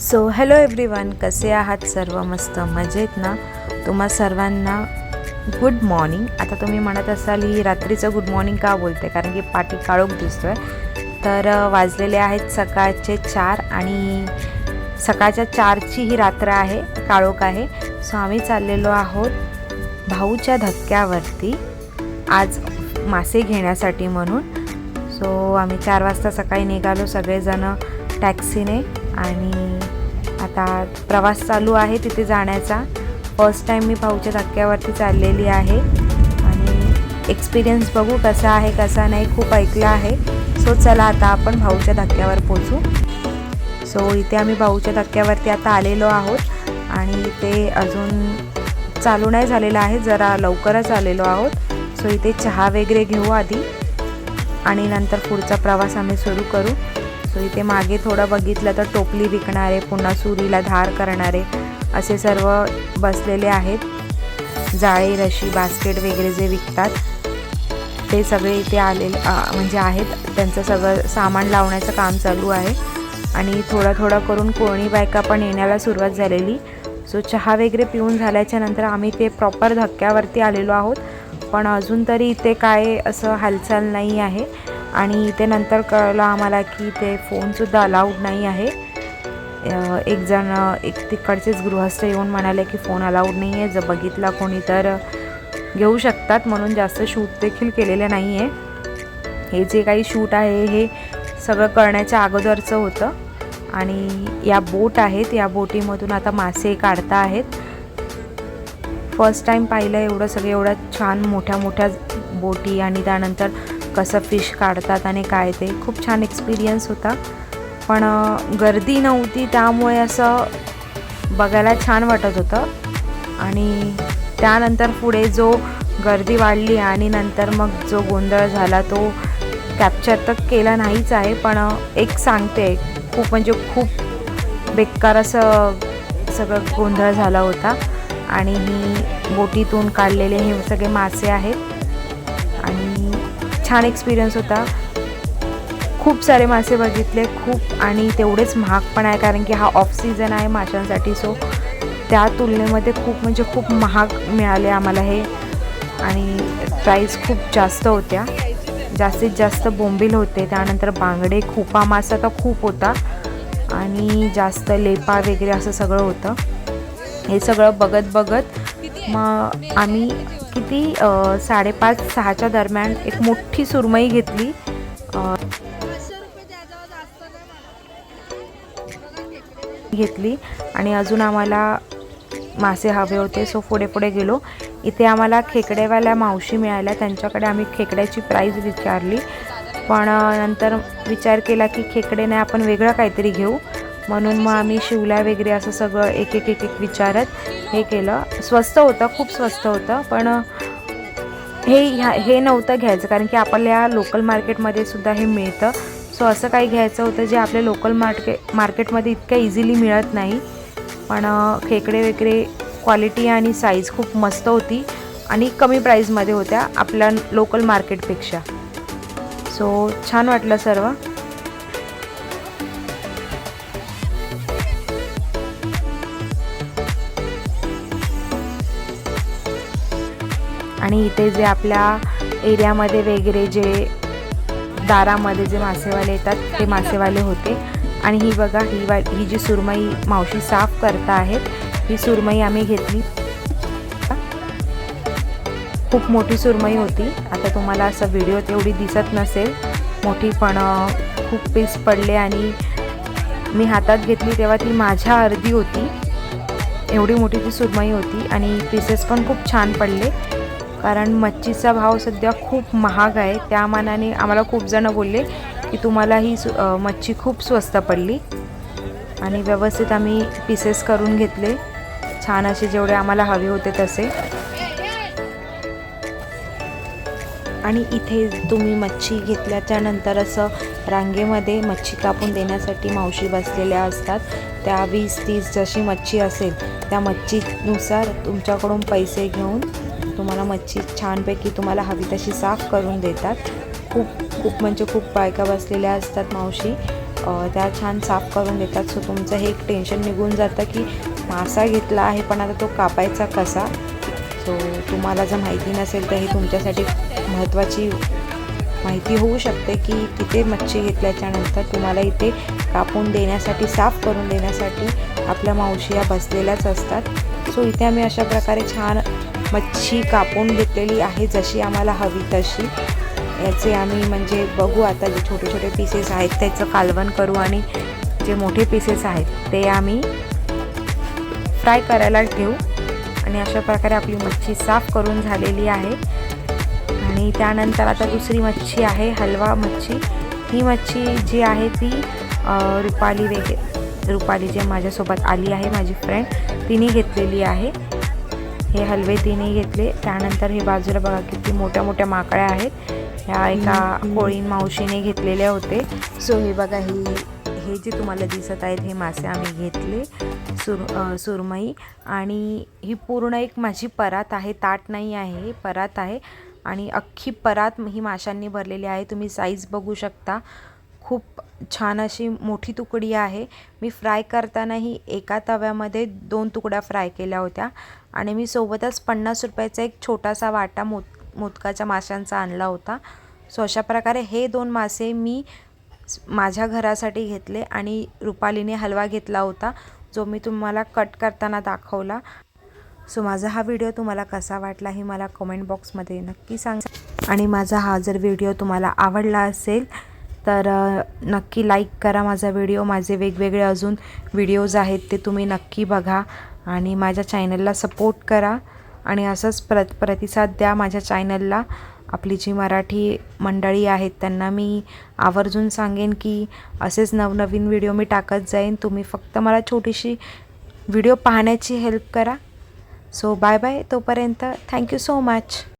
So hello everyone कसे आहात सर्व? मस्त मजेत ना? तुम्हा सर्वांना गुड मॉर्निंग आता तुम्ही म्हणत असाल ही रात्रीचं गुड मॉर्निंग का बोलते? कारण की पाठी काळोख दिसतोय. तर वाजलेले आहेत सकाळचे चार आणि सकाळच्या चारची ही रात्र आहे काळोख आहे. सो आम्ही चाललेलो आहोत भाऊच्या धक्क्यावरती. आज मासे घेण्यासाठी म्हणून. सो आम्ही चार वाजता सकाळी निघालो सगळेजणं टॅक्सीने आणि आता प्रवास चालू आहे तिथे जाण्याचा. फर्स्ट टाईम मी भाऊच्या धक्क्यावरती चाललेली आहे. आणि एक्सपिरियन्स बघू कसा आहे कसा नाही खूप ऐकलं आहे. सो चला आता आपण भाऊच्या धक्क्यावर पोचू सो इथे आम्ही भाऊच्या धक्क्यावरती आता आलेलो आहोत. आणि इथे अजून चालू नाही झालेलं आहे जरा लवकरच आलेलो आहोत. सो इथे चहा वगैरे घेऊ आधी. आणि नंतर पुढचा प्रवास आम्ही सुरू करू. सो इथे मागे थोडं बघितलं तर टोपली विकणारे पुन्हा सुरीला धार करणारे असे सर्व बसलेले आहेत. जाळे रशी बास्केट वगैरे जे विकतात ते सगळे इथे आले म्हणजे आहेत. त्यांचं सगळं सामान लावण्याचं काम चालू आहे. आणि थोडं थोडं करून कोणी बायका पण येण्याला सुरुवात झालेली. सो चहा वगैरे पिऊन झाल्याच्यानंतर आम्ही ते प्रॉपर धक्क्यावरती आलेलो आहोत. पण अजून तरी इथे काय असं हालचाल नाही आहे. आणि ते नंतर कळलं आम्हाला की ते फोनसुद्धा अलाउड नाही आहे. एकजण एक जण एक तिकडचेच गृहस्थ येऊन म्हणाले की फोन अलाउड नाही आहे. जर बघितला कोणी तर घेऊ शकतात म्हणून जास्त शूट देखील केलेलं नाही आहे. हे जे काही शूट आहे हे सगळं करण्याच्या अगोदरचं होतं. आणि या बोट आहेत या बोटीमधून आता मासे काढता आहेत. फर्स्ट टाईम पाहिलं एवढं सगळं एवढ्या छान मोठ्या मोठ्या बोटी आणि त्यानंतर कसं फिश काढतात आणि काय ते. खूप छान एक्सपिरियन्स होता. पण गर्दी नव्हती त्यामुळे असं बघायला छान वाटत होतं. आणि त्यानंतर पुढे जो गर्दी वाढली आणि नंतर मग जो गोंधळ झाला तो कॅप्चर तर केला नाहीच आहे पण एक सांगते खूप म्हणजे खूप बेकार असं सगळं गोंधळ झाला होता. आणि ही बोटीतून काढलेले हे सगळे मासे आहेत. आणि छान एक्सपिरियन्स होता. खूप सारे मासे बघितले खूप आणि तेवढेच महाग पण आहे कारण की हा ऑफ सीझन आहे माशांसाठी. सो त्या तुलनेमध्ये खूप म्हणजे खूप महाग मिळाले आम्हाला हे. आणि प्राईस खूप जास्त होत्या. जास्तीत जास्त बोंबील होते त्यानंतर बांगडे खुपा मासा तर खूप होता. आणि जास्त लेपा वगैरे असं सगळं होतं. हे सगळं बघत बघत मग आम्ही किती साडेपाच सहाच्या दरम्यान एक मोठी सुरमई घेतली. घेतली आणि अजून आम्हाला मासे हवे होते सो पुढे पुढे गेलो. इथे आम्हाला खेकडेवाल्या मावशी मिळाल्या. त्यांच्याकडे आम्ही खेकड्याची प्राईज विचारली. पण नंतर विचार केला की खेकडे नाही आपण वेगळं काहीतरी घेऊ. म्हणून मग आम्ही शिवल्या वगैरे असं सगळं एक एक एक एक विचारत हे केलं. स्वस्त होतं खूप स्वस्त होतं पण हे ह्या हे नव्हतं घ्यायचं कारण की आपल्या लोकल मार्केटमध्ये सुद्धा हे मिळतं. सो असं काही घ्यायचं होतं जे आपल्या लोकल मार्केट मार्केटमध्ये इतक्या इझिली मिळत नाही. पण खेकडे वगैरे क्वालिटी आणि साईज खूप मस्त होती आणि कमी प्राईजमध्ये होत्या आपल्या लोकल मार्केटपेक्षा सो छान वाटलं सर्व. आणि इथे जे आपल्या एरियामध्ये वगैरे जे दारामध्ये जे मासेवाले येतात ते मासेवाले होते. आणि ही बघा ही वा ही जी सुरमई मावशी साफ करता आहेत ही सुरमई आम्ही घेतली. खूप मोठी सुरमई होती. आता तुम्हाला असं व्हिडिओ तेवढी दिसत नसेल. मोठी पण खूप पीस पडले आणि मी हातात घेतली तेव्हा ती माझ्या अर्धी होती. एवढी मोठी ती सुरमई होती आणि पीसेस पण खूप छान पडले. कारण मच्छीचा भाव सध्या खूप महाग आहे. त्या मानाने आम्हाला खूप जण बोलले की तुम्हाला ही सु मच्छी खूप स्वस्त पडली. आणि व्यवस्थित आम्ही पीसेस करून घेतले. छान असे जेवढे आम्हाला हवे होते तसे. आणि इथे तुम्ही मच्छी घेतल्याच्यानंतर असं रांगेमध्ये मच्छी कापून देण्यासाठी मावशी बसलेल्या असतात. त्या वीस तीस जशी मच्छी असेल त्या मच्छीनुसार तुमच्याकडून पैसे घेऊन तुम्हाला मच्छी छानपैकी तुम्हाला हवी तशी साफ करून देतात. खूप खूप म्हणजे खूप बायका बसलेल्या असतात मावशी. त्या छान साफ करून देतात. सो तुमचं हे एक टेन्शन निघून जातं की मासा घेतला आहे पण आता तो कापायचा कसा? सो तुम्हाला जर माहिती नसेल तर ही तुमच्यासाठी महत्त्वाची माहिती होऊ शकते की तिथे मच्छी घेतल्याच्यानंतर तुम्हाला इथे कापून देण्यासाठी साफ करून देण्यासाठी आपल्या मावशी या बसलेल्याच असतात. सो इथे आम्ही अशा प्रकारे छान मच्छी कापून घेतलेली आहे जशी आम्हाला हवी तशी. याचे आम्ही म्हणजे बघू आता जे छोटे छोटे पीसेस आहेत त्याचं कालवण करू आणि जे मोठे पीसेस आहेत ते आम्ही फ्राय करायला ठेवू. आणि अशा प्रकारे आपली मच्छी साफ करून झालेली आहे. आणि त्यानंतर आता दुसरी मच्छी आहे हलवा मच्छी. ही मच्छी जी आहे ती रुपाली वेगे रुपाली जे माझ्यासोबत आली आहे माझी फ्रेंड तिने घेतलेली आहे. हे हलवे तिने घेतले. त्यानंतर हे बाजूला बघा किती मोठ्या मोठ्या माकड्या आहेत. ह्या एका कोळीन मावशीने घेतलेले होते. सो हे बघा ही हे जे तुम्हाला दिसत आहेत हे मासे आम्ही घेतले सुर सुरमई. आणि ही पूर्ण एक माझी परात आहे. ताट नाही आहे ही परात आहे. आणि अख्खी परात ही माशांनी भरलेली आहे. तुम्ही साईज बघू शकता. खूप छान अशी मोठी तुकडी आहे. मी फ्राय करतानाही एका तव्यामध्ये दोन तुकड्या फ्राय केल्या होत्या. आणि मी सोबतच पन्नास रुपयाचा एक छोटासा वाटा मोत मोदकाच्या माशांचा आणला होता. सो अशा प्रकारे हे दोन मासे मी माझ्या घरासाठी घेतले आणि रुपालीने हलवा घेतला होता जो मी तुम्हाला कट करताना दाखवला. सो माझा हा व्हिडिओ तुम्हाला कसा वाटला हे मला कमेंट बॉक्समध्ये नक्की सांगा. आणि माझा हा जर व्हिडिओ तुम्हाला आवडला असेल तर नक्की लाईक करा माझा व्हिडिओ माझे वेगवेगळे अजून व्हिडिओज आहेत ते तुम्ही नक्की बघा आणि माझ्या चॅनलला सपोर्ट करा आणि असंच प्र प्रतिसाद द्या माझ्या चॅनलला आपली जी मराठी मंडळी आहेत त्यांना मी आवर्जून सांगेन की असेच नवनवीन व्हिडिओ मी टाकत जाईन. तुम्ही फक्त मला छोटीशी व्हिडिओ पाहण्याची हेल्प करा. सो बाय बाय तोपर्यंत थँक्यू सो मच